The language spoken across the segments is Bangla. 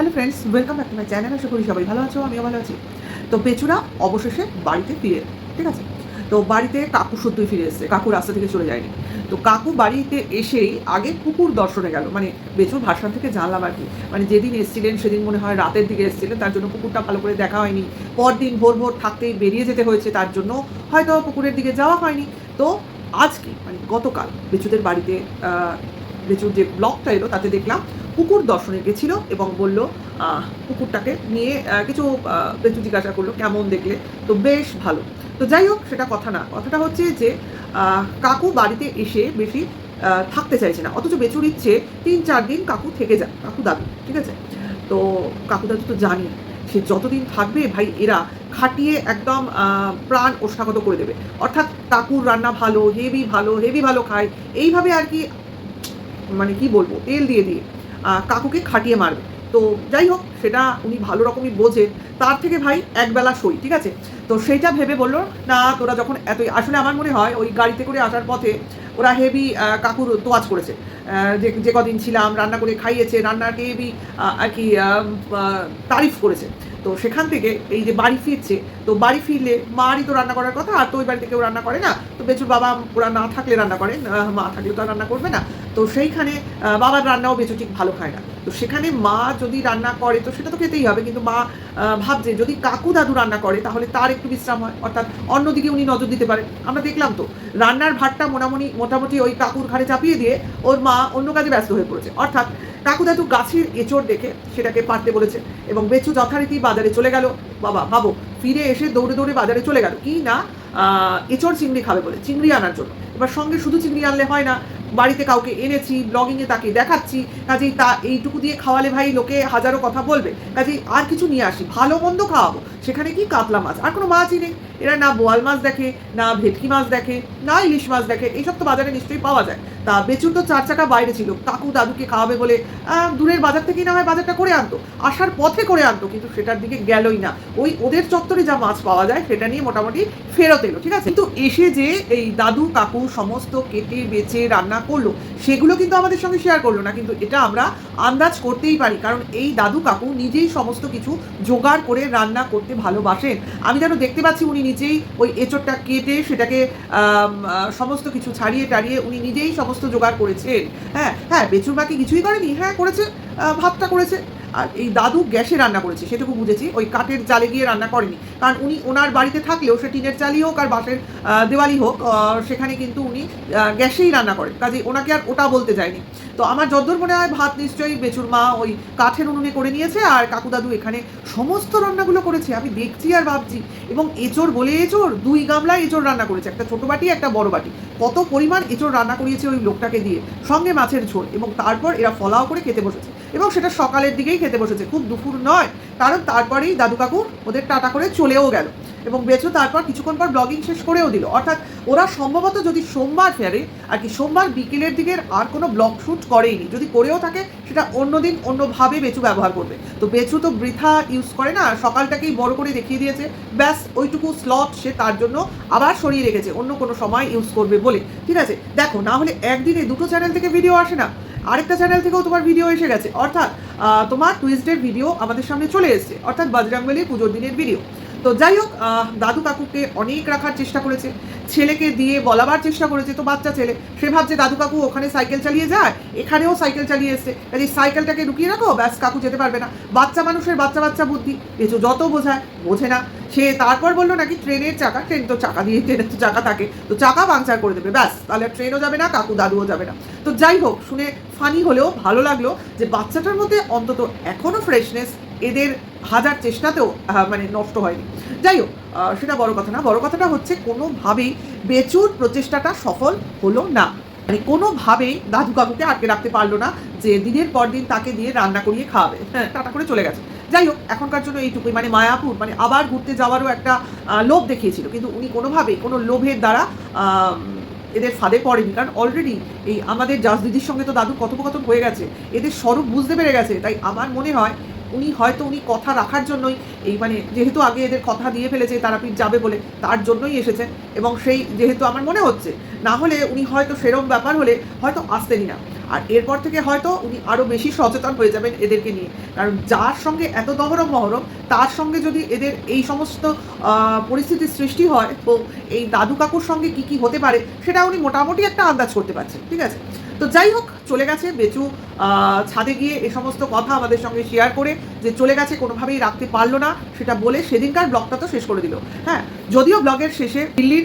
Hello friends welcome back to my channel আশা করি সবাই ভালো আছো, আমিও ভালো আছি। তো পেচুরা অবশেষে বাড়িতে ফিরে, ঠিক আছে? তো বাড়িতে কাকু শুদ্ধই ফিরে এসেছে, কাকু রাস্তা থেকে চলে যায়নি। তো কাকু বাড়িতে এসেই আগে কুকুর দর্শনে গেল মানে বেচুর ভাষণ থেকে জানলাম আর কি। মানে যেদিন এসেছিলেন, সেদিন মনে হয় রাতের দিকে এসেছিলেন, তার জন্য কুকুরটা ভালো করে দেখা হয়নি। পরদিন ভোর ভোর থাকতেই বেরিয়ে যেতে হয়েছে, তার জন্য হয়তো কুকুরের দিকে যাওয়া হয়নি। তো আজকে মানে গতকাল বেচুদের বাড়িতে বেচুর যে ব্লগটা এলো, তাতে দেখলাম কুকুর দর্শনে গেছিল এবং বলল কুকুরটাকে নিয়ে কিছু বেচু জিজ্ঞাসা করল, কেমন দেখলে? তো বেশ ভালো। তো যাই হোক, সেটা কথা না, কথাটা হচ্ছে যে কাকু বাড়িতে এসে বেশি থাকতে চাইছে না। অথচ বেচুর ইচ্ছে তিন চার দিন কাকু থেকে যাক কাকু দাদু, ঠিক আছে? তো কাকু দাদু তো জানি, সে যতদিন থাকবে, ভাই, এরা খাটিয়ে একদম প্রাণ ওষ্ঠাগত করে দেবে। অর্থাৎ কাকুর রান্না ভালো হেভি ভালো হেভি ভালো খায়, এইভাবে আর কি মানে কি বলব, তেল দিয়ে দিয়ে। কাকুকে খাটিয়ে মারবে। তো যাই হোক, সেটা উনি ভালো রকমই বোঝে। তার থেকে ভাই একবেলা সই, ঠিক আছে? তো সেইটা ভেবে বলল, না, তোরা যখন এতই আসলে আমার মনে হয় ওই গাড়িতে করে আসার পথে ওরা হেভি কাকুর তোয়াজ করেছে। যে যে কদিন ছিলাম, রান্না করে খাইয়েছে, রান্নাকে হেভি আর কি তারিফ করেছে। তো সেখান থেকে এই যে বাড়ি ফিরছে, তো বাড়ি ফিরলে মারই তো রান্না করার কথা, আর তো ওই বাড়িতে কেউ রান্না করে না। তো বেচুর বাবা ওরা না থাকলে রান্না করেন মা থাকলে তো রান্না করবে না। তো সেইখানে বাবার রান্নাও বেচু ঠিক ভালো খায় না। তো সেখানে মা যদি রান্না করে, তো সেটা তো খেতেই হবে, কিন্তু মা ভাবছে যদি কাকু দাদু রান্না করে, তাহলে তার একটু বিশ্রাম হয়। অর্থাৎ অন্যদিকে উনি নজর দিতে পারেন আমরা দেখলাম তো, রান্নার ভাতটা মোটামুটি মোটামুটি ওই কাকুর ঘাড়ে চাপিয়ে দিয়ে ওর মা অন্য কাজে ব্যস্ত হয়ে পড়েছে। অর্থাৎ কাকু দাদু গাছের এঁচড় দেখে সেটাকে পারতে বলেছে এবং বেচু যথারীতি বাজারে চলে গেল। বাবা, ভাবো, ফিরে এসে দৌড়ে দৌড়ে বাজারে চলে গেল। কি না? এঁচড় চিংড়ি খাবে বলে, চিংড়ি আনার জন্য। এবার সঙ্গে শুধু চিংড়ি আনলে হয় না বাড়িতে কাউকে এনেছি ব্লগিংয়ে তাকে দেখাচ্ছি, কাজেই তা এইটুকু দিয়ে খাওয়ালে ভাই লোকে হাজারো কথা বলবে। কাজেই আর কিছু নিয়ে আসি, ভালো মন্দ খাওয়াবো। সেখানে কি কাতলা মাছ? আর কোনো মাছই নেই। এরা না বোয়াল মাছ দেখে, না ভেটকি মাছ দেখে, না ইলিশ মাছ দেখে, এইসব তো বাজারে নিশ্চয়ই পাওয়া যায়। তা বেচুর তো চার চাকা বাইরে ছিল, কাকু দাদুকে খাওয়াবে বলে দূরের বাজার থেকেই না হয় বাজারটা করে আনতো, আসার পথে করে আনতো, কিন্তু সেটার দিকে গেলই না। ওই ওদের চত্বরে যা মাছ পাওয়া যায়, সেটা নিয়ে মোটামুটি ফেরত এলো, ঠিক আছে? কিন্তু এসে যে এই দাদু, কাকু সমস্ত কেটে, বেচে, রান্না করল, সেগুলো কিন্তু আমাদের সঙ্গে শেয়ার করল না, কিন্তু এটা আমরা আন্দাজ করতেই পারি। কারণ এই দাদু কাকু নিজেই সমস্ত কিছু জোগাড় করে রান্না করতে ভালোবাসেন। আমি যেন দেখতে পাচ্ছি উনি নিজেই ওই এঁচড়টা কেটে সেটাকে সমস্ত কিছু ছাড়িয়ে টাড়িয়ে উনি নিজেই সমস্ত জোগাড় করেছেন। হ্যাঁ হ্যাঁ বেচুর বাকি কিছুই করেনি। হ্যাঁ করেছে ভাতটা করেছে। আর এই দাদু গ্যাসে রান্না করেছে, সেটুকু বুঝেছি। ওই কাঠের জালে গিয়ে রান্না করেনি। কারণ উনি ওনার বাড়িতে থাকলেও, সে টিনের চালই হোক আর বাঁশের দেওয়ালি হোক সেখানে কিন্তু উনি গ্যাসেই রান্না করেন। কাজে ওনাকে আর ওটা বলতে যায়নি। তো আমার যদ্দূর মনে হয় ভাত নিশ্চয়ই বেচুর মা ওই কাঠের উনুনে করে নিয়েছে আর কাকু দাদু এখানে সমস্ত রান্নাগুলো করেছে। আমি দেখছি আর ভাবছি। এবং এঁচড় বলে এঁচড় দুই গামলা এঁচড় রান্না করেছে। একটা ছোটো বাটি, একটা বড় বাটি। কত পরিমাণ এঁচড় রান্না করিয়েছে ওই লোকটাকে দিয়ে। সঙ্গে মাছের ঝোল এবং তারপর এরা ফলাও করে খেতে বসেছে। এবং সেটা সকালের দিকেই খেতে বসেছে। খুব দুপুর নয়, কারণ তারপরেই দাদু কাকু ওদের টাটা করে চলেও গেল। এবং বেচো তারপর কিছুক্ষণ পর ব্লগিং শেষ করেও দিল। অর্থাৎ ওরা সম্ভবত যদি সোমবার ফেরে, আর কি সোমবার বিকেলের দিকের আর কোনো ব্লগ শ্যুট করেইনি, যদি করেও থাকে, সেটা অন্যদিন অন্যভাবে বেচু ব্যবহার করবে। তো বেচু তো বৃথা ইউজ করে না, সকালটাকেই বড় করে দেখিয়ে দিয়েছে। ব্যাস, ওইটুকু স্লট সে তার জন্য আবার সরিয়ে রেখেছে, অন্য কোনো সময় ইউজ করবে বলে। ঠিক আছে? দেখো, না হলে একদিনে দুটো চ্যানেল থেকে ভিডিও আসে না। আরেকটা চ্যানেল থেকেও তোমার ভিডিও এসে গেছে। অর্থাৎ তোমার টুইসডের ভিডিও আমাদের সামনে চলে এসেছে। অর্থাৎ বজরাঙ্গলি পুজোর দিনের ভিডিও তো যাই হোক দাদু কাকুকে অনেক রাখার চেষ্টা করেছে। ছেলেকে দিয়ে বলাবার চেষ্টা করেছে, তো বাচ্চা ছেলে। সে ভাবছে, দাদু কাকু, ওখানে সাইকেল চালিয়ে যায়? এখানেও সাইকেল চালিয়ে এসছে। কাজে সাইকেলটাকে লুকিয়ে রাখো, ব্যাস, কাকু যেতে পারবে না। বাচ্চা মানুষের বাচ্চা বাচ্চা বুদ্ধি কিছু যত বোঝায়, বোঝে না। সে তারপর বলল নাকি ট্রেনের চাকা, ট্রেন তো চাকা দিয়ে, ট্রেনের তো চাকা থাকে, তো চাকা পাংচার করে দেবে, ব্যাস, তাহলে ট্রেনও যাবে না, কাকু দাদুও যাবে না। তো যাই হোক, শুনে ফানি হলেও ভালো লাগল যে বাচ্চাটার মধ্যে অন্তত এখনও ফ্রেশনেস এদের হাজার চেষ্টাতেও মানে নষ্ট হয়নি। যাই হোক সেটা বড় কথা না, বড় কথাটা হচ্ছে কোনোভাবেই বেচুর প্রচেষ্টাটা সফল হলো না। মানে কোনোভাবেই দাদু কাকুকে আটকে রাখতে পারল না যে দিনের পর দিন তাকে দিয়ে রান্না করিয়ে খাওয়াবে। হ্যাঁ টাটা করে চলে গেছে। যাই হোক, এখনকার জন্য এইটুকুই। মানে মায়াপুর মানে আবার ঘুরতে যাওয়ারও একটা লোভ দেখিয়েছিল। কিন্তু উনি কোনোভাবেই কোনো লোভের দ্বারা এদের ফাঁদে পড়েনি। কারণ অলরেডি এই আমাদের জাজ দিদির সঙ্গে তো দাদু কথোপকথন হয়ে গেছে। এদের স্বরূপ বুঝতে পেরে গেছে। তাই আমার মনে হয় উনি হয়তো উনি কথা রাখার জন্যই এই মানে যেহেতু আগে এদের কথা দিয়ে ফেলেছে, তারাপীঠ যাবে বলে তার জন্যই এসেছে। এবং সেই যেহেতু আমার মনে হচ্ছে, না হলে উনি হয়তো সেরম ব্যাপার হলে হয়তো আসতেনই না। আর এরপর থেকে হয়তো উনি আরও বেশি সচেতন হয়ে যাবেন এদেরকে নিয়ে। কারণ যার সঙ্গে এত দহরম মহরম, তার সঙ্গে যদি এদের এই সমস্ত পরিস্থিতির সৃষ্টি হয়, তো এই দাদু কাকুর সঙ্গে কি কি হতে পারে, সেটা উনি মোটামুটি একটা আন্দাজ করতে পারছেন, ঠিক আছে? তো যাই হোক চলে গেছে। বেচু ছাদে গিয়ে এ সমস্ত কথা আমাদের সঙ্গে শেয়ার করে যে চলে গেছে, কোনোভাবেই রাখতে পারল না, সেটা বলে সেদিনকার ব্লগটা তো শেষ করে দিল। হ্যাঁ যদিও ব্লগের শেষে দিল্লির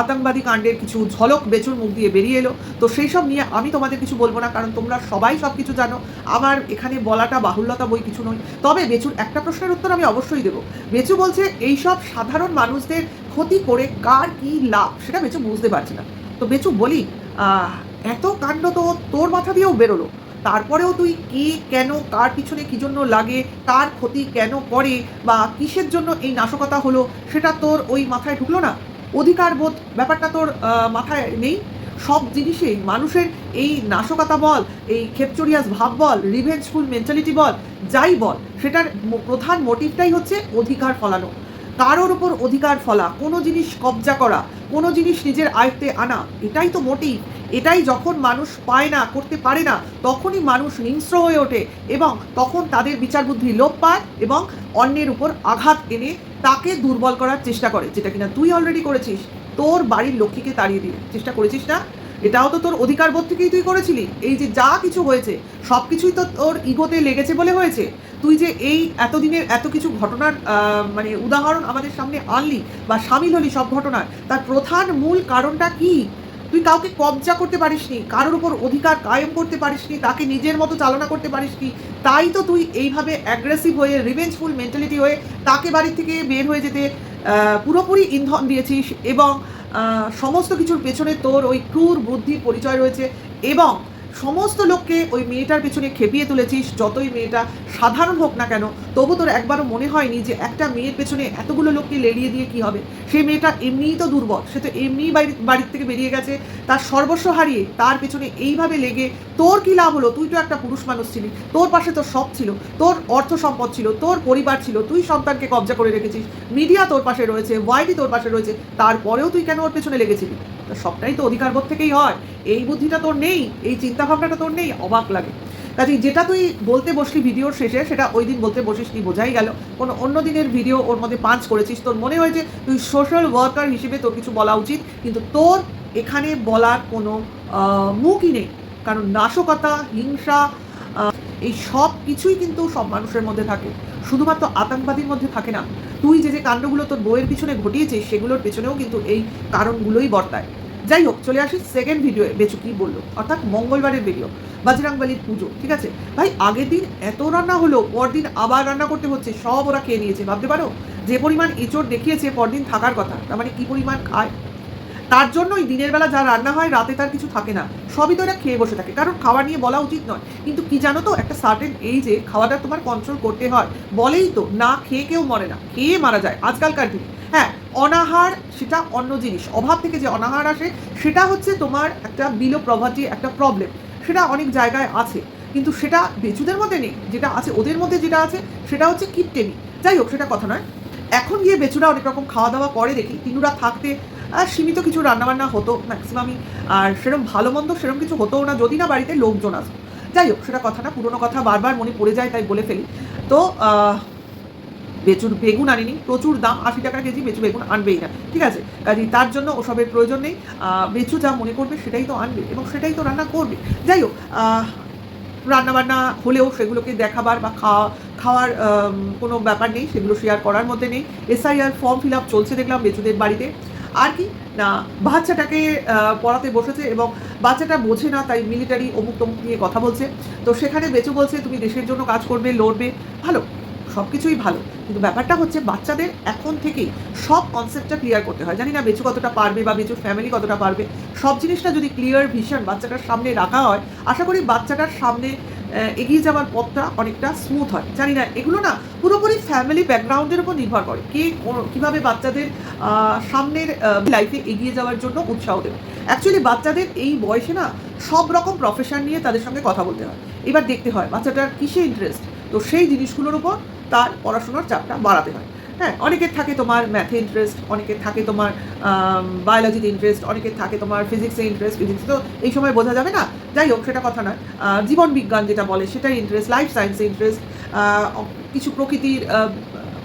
আতঙ্কবাদী কাণ্ডের কিছু ঝলক বেচুর মুখ দিয়ে বেরিয়ে এলো, তো সেই সব নিয়ে আমি তোমাদের কিছু বলব না, কারণ তোমরা সবাই সব কিছু জানো। আমার এখানে বলাটা বাহুল্যতা বই কিছু নয়। তবে বেচুর একটা প্রশ্নের উত্তর আমি অবশ্যই দেবো। বেচু বলছে এইসব সাধারণ মানুষদের ক্ষতি করে কার কি লাভ? সেটা বেচু বুঝতে পারছে না। তো বেচু বলি এত কাণ্ড তো তোর মাথা দিয়েও বেরোলো। তারপরেও তুই কে, কেন, কার পিছনে কি জন্য লাগে, কার ক্ষতি কেন করে, বা কিসের জন্য এই নাশকতা হলো, সেটা তোর ওই মাথায় ঢুকলো না? অধিকার বোধ ব্যাপারটা তোর মাথায় নেই? সব জিনিসেই মানুষের এই নাশকতা বল, এই ক্ষেপচরিয়াস ভাব বল রিভেঞ্জফুল মেন্টালিটি বল, যাই বল, সেটার প্রধান মোটিভটাই হচ্ছে অধিকার ফলানো। কারোর উপর অধিকার ফলা, কোনো জিনিস কবজা করা, কোনো জিনিস নিজের আয়ত্তে আনা, এটাই তো মোটিভ। এটাই যখন মানুষ পায় না, করতে পারে না, তখনই মানুষ হিংস্র হয়ে ওঠে এবং তখন তাদের বিচার বুদ্ধি লোপ পায় এবং অন্যের উপর আঘাত এনে তাকে দুর্বল করার চেষ্টা করে, যেটা কিনা তুই অলরেডি করেছিস। তোর বাড়ির লক্ষ্মীকে তাড়িয়ে দিয়ে চেষ্টা করেছিস না? এটাও তো তোর অধিকার বোধ থেকেই তুই করেছিলি। এই যে যা কিছু হয়েছে সব কিছুই তো তোর ইগোতে লেগেছে বলে হয়েছে। তুই যে এই এতদিনের এত কিছু ঘটনার মানে উদাহরণ আমাদের সামনে আনলি বা সামিল হলি সব ঘটনার, তার প্রধান মূল কারণটা কি? তুই কাউকে কবজা করতে পারিসনি, কারোর উপর অধিকার কায়েম করতে পারিসনি, তাকে নিজের মতো চালনা করতে পারিসনি, তাই তো তুই এইভাবে অ্যাগ্রেসিভ হয়ে রিভেঞ্জফুল মেন্টালিটি হয়ে তাকে বাড়ি থেকে বের হয়ে যেতে পুরোপুরি ইন্ধন দিয়েছিস এবং সমস্ত কিছুর পেছনে তোর ওই ক্রুর বুদ্ধির পরিচয় রয়েছে এবং সমস্ত লোককে ওই মেয়েটার পেছনে খেপিয়ে তুলেছিস, যতই মেয়েটা সাধারণ হোক না কেন, তবু তোর একবারও মনে হয়নি যে একটা মেয়ের পেছনে এতগুলো লোককে লেড়িয়ে দিয়ে কি হবে? সেই মেয়েটা এমনিই তো দুর্বল, সে তো এমনিই বাড়ি, বাড়ির থেকে বেরিয়ে গেছে, তার সর্বস্ব হারিয়ে তার পেছনে এইভাবে লেগে তোর কি লাভ হলো? তুই তো একটা পুরুষ মানুষ ছিলি, তোর পাশে তোর সব ছিল, তোর অর্থ সম্পদ ছিল, তোর পরিবার ছিল, তুই সন্তানকে কবজা করে রেখেছিস, মিডিয়া তোর পাশে রয়েছে, ওয়াইডি তোর পাশে রয়েছে, তারপরেও তুই কেন ওর পেছনে লেগেছিলি? সবটাই তো অধিকারবোধ থেকেই হয়। এই বুদ্ধিটা তোর নেই, এই চিন্তাভাবনাটা তোর নেই, অবাক লাগে। কাজে যেটা তুই বলতে বসলি ভিডিওর শেষে, সেটা ওই দিন বলতে বসিস নি, বোঝাই গেল। কোনো অন্য দিনের ভিডিও ওর মধ্যে পাঞ্চ করেছিস, তোর মনে হয়েছে তুই সোশ্যাল ওয়ার্কার হিসেবে তোর কিছু বলা উচিত, কিন্তু তোর এখানে বলার কোনো মুখই নেই। কারণ নাশকতা, হিংসা এই সব কিছুই কিন্তু সব মানুষের মধ্যে থাকে। শুধুমাত্র আতঙ্কবাদীর মধ্যে থাকে না। তুই যে যে কাণ্ডগুলো তোর বইয়ের পিছনে ঘটিয়েছিস, সেগুলোর পেছনেও কিন্তু এই কারণগুলোই বর্তায়। যাই হোক, চলে আসি সেকেন্ড ভিডিও বেচু কি বলল? অর্থাৎ মঙ্গলবারের ভিডিও বাজরাংবালির পুজো, ঠিক আছে? ভাই, আগের দিন এত রান্না হলো, পরদিন আবার রান্না করতে হচ্ছে, সব ওরা খেয়ে নিয়েছে, ভাবতে পারো? যে পরিমাণ এঁচড় দেখিয়েছে, পরদিন থাকার কথা। তার মানে কী পরিমাণ খায়? তার জন্যই দিনের বেলা যা রান্না হয়, রাতে তার কিছু থাকে না। সবই তো এরা খেয়ে বসে থাকে। কারণ খাওয়া নিয়ে বলা উচিত নয়। কিন্তু কি জানো তো, একটা সার্টেন এইজে খাওয়াটা তোমার কন্ট্রোল করতে হয়। বলেই তো, না খেয়ে কেউ মরে না, খেয়ে মারা যায় আজকালকার দিনে। হ্যাঁ অনাহার সেটা অন্য জিনিস। অভাব থেকে যে অনাহার আসে, সেটা হচ্ছে তোমার একটা বিলো প্রভার্টি একটা প্রবলেম সেটা অনেক জায়গায় আছে। কিন্তু সেটা বেচুদের মধ্যে নেই। যেটা আছে, ওদের মধ্যে যেটা আছে, সেটা হচ্ছে কিপটেমি। যাই হোক, সেটা কথা নয়। এখন গিয়ে বেচুরা অনেক রকম খাওয়া দাওয়া করে দেখি। তিনুরা থাকতে আর সীমিত কিছু রান্নাবান্না হতো ম্যাক্সিমামই আর সেরকম ভালো মন্দ সেরকম কিছু হতো না যদি না বাড়িতে লোকজন আসতো। যাই হোক, সেটা কথা না, পুরোনো কথা বারবার মনে পড়ে যায়, তাই বলে ফেলি। তো বেচুর বেগুন আনিনি, প্রচুর দাম, আশি টাকা কেজি বেচু বেগুন আনবেই না, ঠিক আছে? কাজে তার জন্য ওসবের প্রয়োজন নেই। বেচু যা মনে করবে সেটাই তো আনবে এবং সেটাই তো রান্না করবে। যাই হোক রান্নাবান্না হলেও সেগুলোকে দেখাবার বা খাওয়া, খাওয়ার কোনো ব্যাপার নেই, সেগুলো শেয়ার করার মধ্যে নেই। এসআইআর ফর্ম ফিল আপ চলছে দেখলাম বেচুদের বাড়িতে। আর কি? না, বাচ্চাটাকে পড়াতে বসেছে এবং বাচ্চাটা বোঝে না, তাই মিলিটারি অমুক তমুক নিয়ে কথা বলছে। তো সেখানে বেঁচে বলছে, তুমি দেশের জন্য কাজ করবে, লড়বে। ভালো সব কিছুই ভালো। কিন্তু ব্যাপারটা হচ্ছে, বাচ্চাদের এখন থেকেই সব কনসেপ্টটা ক্লিয়ার করতে হয়। জানি না বেচু কতটা পারবে বা বেচুর ফ্যামিলি কতটা পারবে। সব জিনিসটা যদি ক্লিয়ার ভিশন বাচ্চাটার সামনে রাখা হয়, আশা করি বাচ্চাটার সামনে এগিয়ে যাওয়ার পথটা অনেকটা স্মুথ হয়। জানি না, এগুলো না পুরোপুরি ফ্যামিলি ব্যাকগ্রাউন্ডের উপর নির্ভর করে। কে কীভাবে বাচ্চাদের সামনের লাইফে এগিয়ে যাওয়ার জন্য উৎসাহ দেবে। অ্যাকচুয়ালি বাচ্চাদের এই বয়সে না সব রকম প্রফেশন নিয়ে তাদের সঙ্গে কথা বলতে হয়। এবার দেখতে হয় বাচ্চাটার কিসে ইন্টারেস্ট তো সেই জিনিসগুলোর উপর তার পড়াশোনার চাপটা বাড়াতে হয়। হ্যাঁ অনেকের থাকে তোমার ম্যাথে ইন্টারেস্ট অনেকের থাকে তোমার বায়োলজিতে ইন্টারেস্ট অনেকের থাকে তোমার ফিজিক্সে ইন্টারেস্ট ফিজিক্স তো এই সময় বোঝা যাবে না। যাই হোক, সেটা কথা নয়। জীবন বিজ্ঞান যেটা বলে, সেটাই ইন্টারেস্ট লাইফ সায়েন্সে ইন্টারেস্ট কিছু প্রকৃতির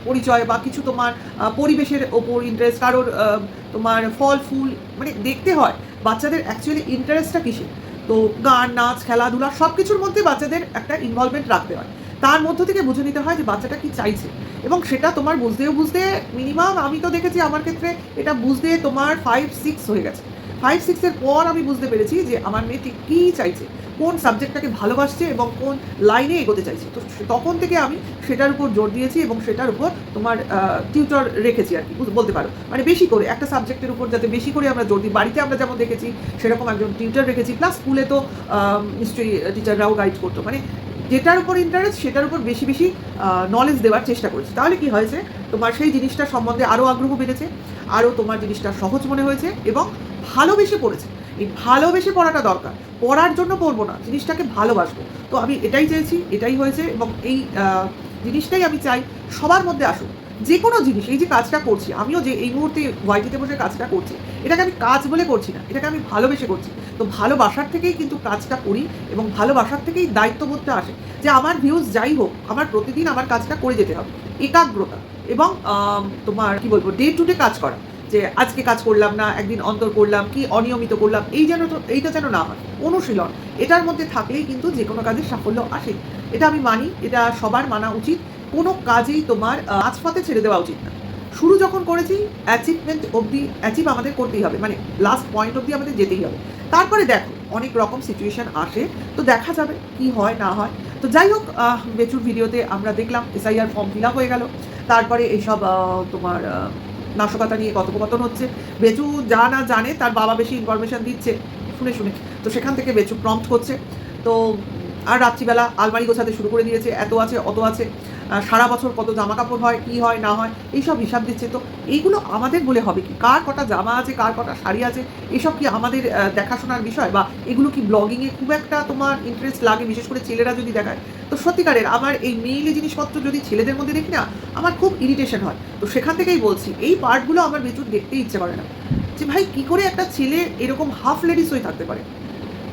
পরিচয় বা কিছু তোমার পরিবেশের ওপর ইন্টারেস্ট কারোর তোমার ফল, ফুল মানে দেখতে হয়। বাচ্চাদের অ্যাকচুয়ালি ইন্টারেস্টটা কিসে তো গান, নাচ, খেলাধুলা সব কিছুর মধ্যে বাচ্চাদের একটা ইনভলভমেন্ট রাখতে হয়। তার মধ্য থেকে বুঝে নিতে হয় যে বাচ্চাটা কি চাইছে। এবং সেটা তোমার বুঝতেও বুঝতে মিনিমাম আমি তো দেখেছি আমার ক্ষেত্রে এটা বুঝতে তোমার ফাইভ সিক্স হয়ে গেছে। ফাইভ সিক্সের পর আমি বুঝতে পেরেছি যে আমার মেয়ে ঠিক কী চাইছে, কোন সাবজেক্টটাকে ভালোবাসছে এবং কোন লাইনে এগোতে চাইছে। তো তখন থেকে আমি সেটার উপর জোর দিয়েছি এবং সেটার উপর তোমার টিউটর রেখেছি আর কি। বলতে পারো। মানে বেশি করে একটা সাবজেক্টের উপর যাতে বেশি করে আমরা জোর দিই। বাড়িতে আমরা যেমন দেখেছি সেরকম একজন টিউটর রেখেছি। প্লাস স্কুলে তো নিশ্চয়ই টিচাররাও গাইড করতো। মানে যেটার উপর ইন্টারেস্ট সেটার উপর বেশি বেশি নলেজ দেওয়ার চেষ্টা করেছি। তাহলে কি হয়েছে? তোমার সেই জিনিসটা সম্বন্ধে আরও আগ্রহ বেড়েছে আরও তোমার জিনিসটা সহজ মনে হয়েছে এবং ভালোবেসে পড়েছে। এই ভালোবেসে পড়াটা দরকার। পড়ার জন্য পড়ব না, জিনিসটাকে ভালোবাসবো। তো আমি এটাই চেয়েছি, এটাই হয়েছে এবং এই জিনিসটাই আমি চাই সবার মধ্যে আসুক। যে কোনো জিনিস, এই যে কাজটা করছি, আমিও যে এই মুহূর্তে ওয়াইটিতে বসে কাজটা করছি এটাকে আমি কাজ বলে করছি না, এটাকে আমি ভালোবেসে করছি। তো ভালোবাসার থেকেই কিন্তু কাজটা করি এবং ভালোবাসার থেকেই দায়িত্ববোধটা আসে। যে আমার ভিউজ যাই হোক, আমার প্রতিদিন আমার কাজটা করে যেতে হবে, একাগ্রতা এবং তোমার কি বলব ডে টু ডে কাজ করা। যে আজকে কাজ করলাম না, একদিন অন্তর করলাম, কি অনিয়মিত করলাম, এই যেন এইটা যেন না হয়, অনুশীলন, এটার মধ্যে থাকলেই কিন্তু যে কোনো কাজের সাফল্য আসে। এটা আমি মানি, এটা সবার মানা উচিত, কোনো কাজেই তোমার আজপাতে ছেড়ে দেওয়া উচিত না। শুরু যখন করেছি অ্যাচিভমেন্ট অবধি অ্যাচিভ আমাদের করতেই হবে। মানে লাস্ট পয়েন্ট অবধি আমাদের যেতেই হবে। তারপরে দেখো, অনেক রকম সিচুয়েশন আসে। তো দেখা যাবে কি হয়, না হয়। তো যাই হোক বেচুর ভিডিওতে আমরা দেখলাম এসআইআর ফর্ম ফিল আপ হয়ে গেল। তারপরে এইসব তোমার নাশকতা নিয়ে কথোপকথন হচ্ছে। বেচু যা না জানে, তার বাবা বেশি ইনফরমেশান দিচ্ছে। শুনে শুনে। তো সেখান থেকে বেচু প্রম্পট করছে। তো, আর রাত্রিবেলা আলমারি গোছাতে শুরু করে দিয়েছে। এত আছে, অত আছে। সারা বছর কত জামা কাপড় হয়, কি হয়, না হয়, এইসব হিসাব দিচ্ছে। তো এইগুলো আমাদের বলে হবে কি? কার কটা জামা আছে, কার কটা শাড়ি আছে, এসব কি আমাদের দেখাশোনার বিষয়? বা এগুলো কি ব্লগিংয়ে খুব একটা তোমার ইন্টারেস্ট লাগে? বিশেষ করে ছেলেরা যদি দেখায়। তো সত্যিকারের আমার এই মেইলি জিনিসপত্র যদি ছেলেদের মধ্যে দেখি না, আমার খুব ইরিটেশন হয়। তো সেখান থেকেই বলছি, এই পার্টগুলো আমার বেচুর দেখতে ইচ্ছে করে না। যে ভাই, কি করে একটা ছেলে এরকম হাফ লেডিস হয়ে থাকতে পারে?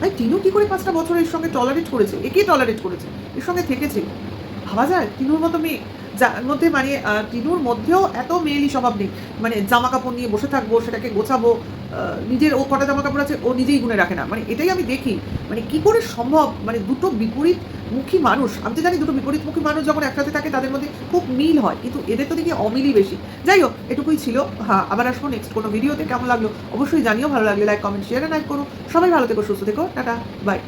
ভাই, টিনু কী করে পাঁচটা বছর এর সঙ্গে টলারেট করেছে? একে টলারেট করেছে? এর সঙ্গে থেকেছে? ভাবা যায়? টিনুর মতো মেয়ে। যার মধ্যে মানে টিনুর মধ্যেও এত মেয়েলি স্বভাব নেই। মানে জামা কাপড় নিয়ে বসে থাকব, সেটাকে গোছাবো নিজের ও কটা জামা কাপড় আছে, ও নিজেই গুনে রাখে না। মানে এটাই আমি দেখি। মানে কি করে সম্ভব? মানে দুটো বিপরীত মুখী মানুষ, আমি তো জানি দুটো বিপরীতমুখী মানুষ যখন একসাথে থাকে, তাদের মধ্যে খুব মিল হয়, কিন্তু এদের তো দেখি অমিলই বেশি। যাই হোক, এটুকুই ছিল। হ্যাঁ আবার আসব নেক্সট কোনো ভিডিওতে কেমন লাগল? অবশ্যই জানিও, ভালো লাগলে লাইক কমেন্ট শেয়ার লাইক করো। সবাই ভালো থেকো, সুস্থ থেকো। Tata bye